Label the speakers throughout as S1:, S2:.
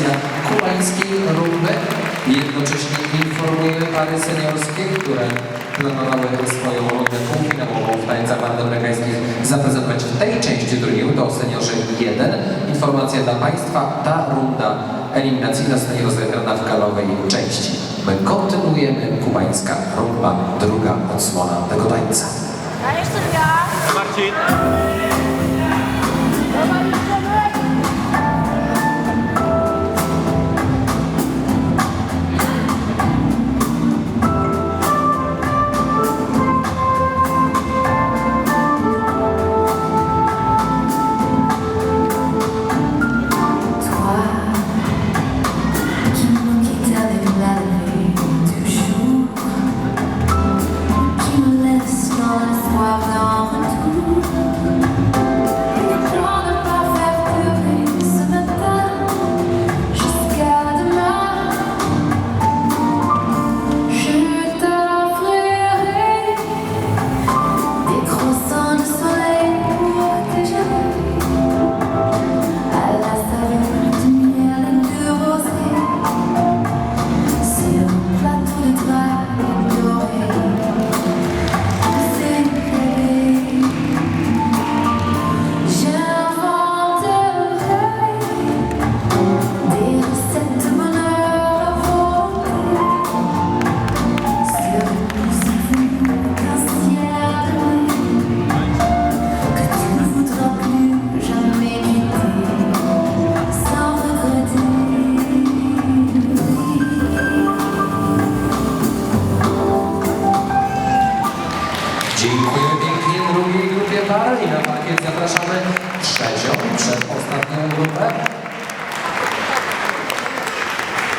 S1: Federacja Kubańskiej Rugby. Jednocześnie informujemy pary seniorskie, które planowały swoją rundę półfinałową w tańcach wardoamerykańskich zaprezentować w tej części drugiej to seniorzy 1. Informacja dla Państwa, ta runda eliminacyjna zostanie rozegrana w galowej części. My kontynuujemy kubańska rumba, druga odsłona tego tańca.
S2: Marcin.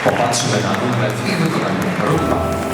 S1: Popatrzmy na numer w wykonaniu Rumba.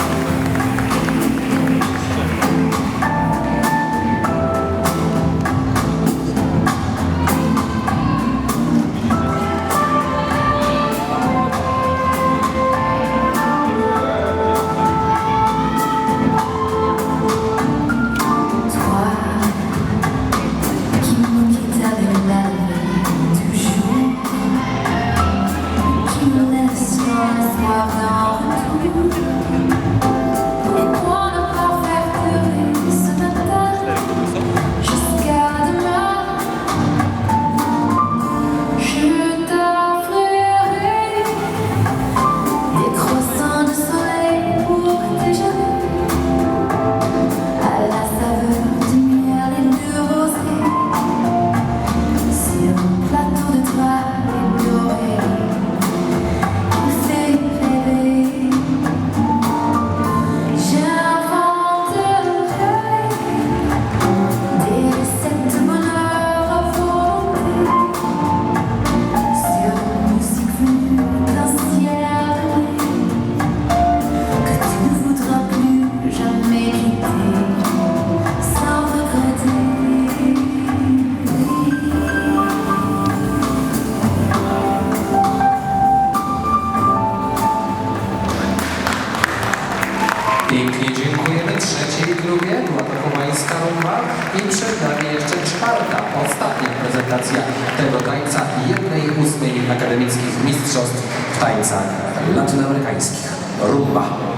S1: Pięknie dziękujemy trzeciej i drugiemu, a to Rumba i przed nami jeszcze czwarta, ostatnia prezentacja tego tańca jednej ósmej akademickich mistrzostw w tańcach latynoamerykańskich. Rumba.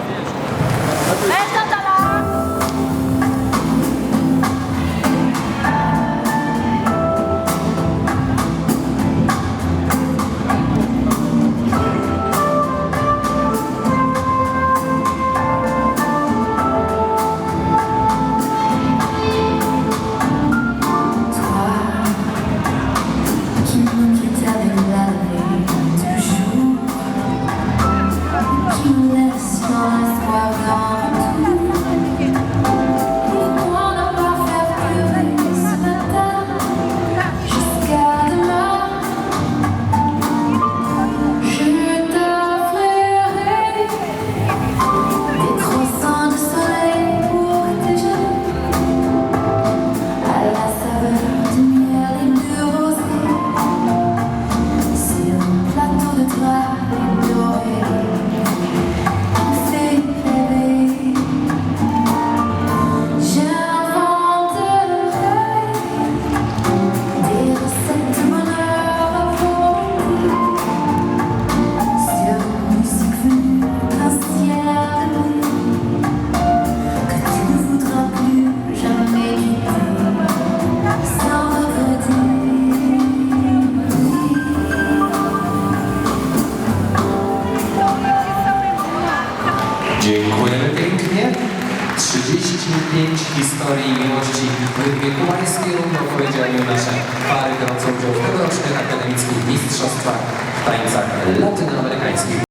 S3: Dziękujemy pięknie.
S1: 35 historii miłości w Rybie Kubańskiej opowiedziały nasze pary biorące udział w tegorocznych akademickich mistrzostwach w tańcach latynoamerykańskich.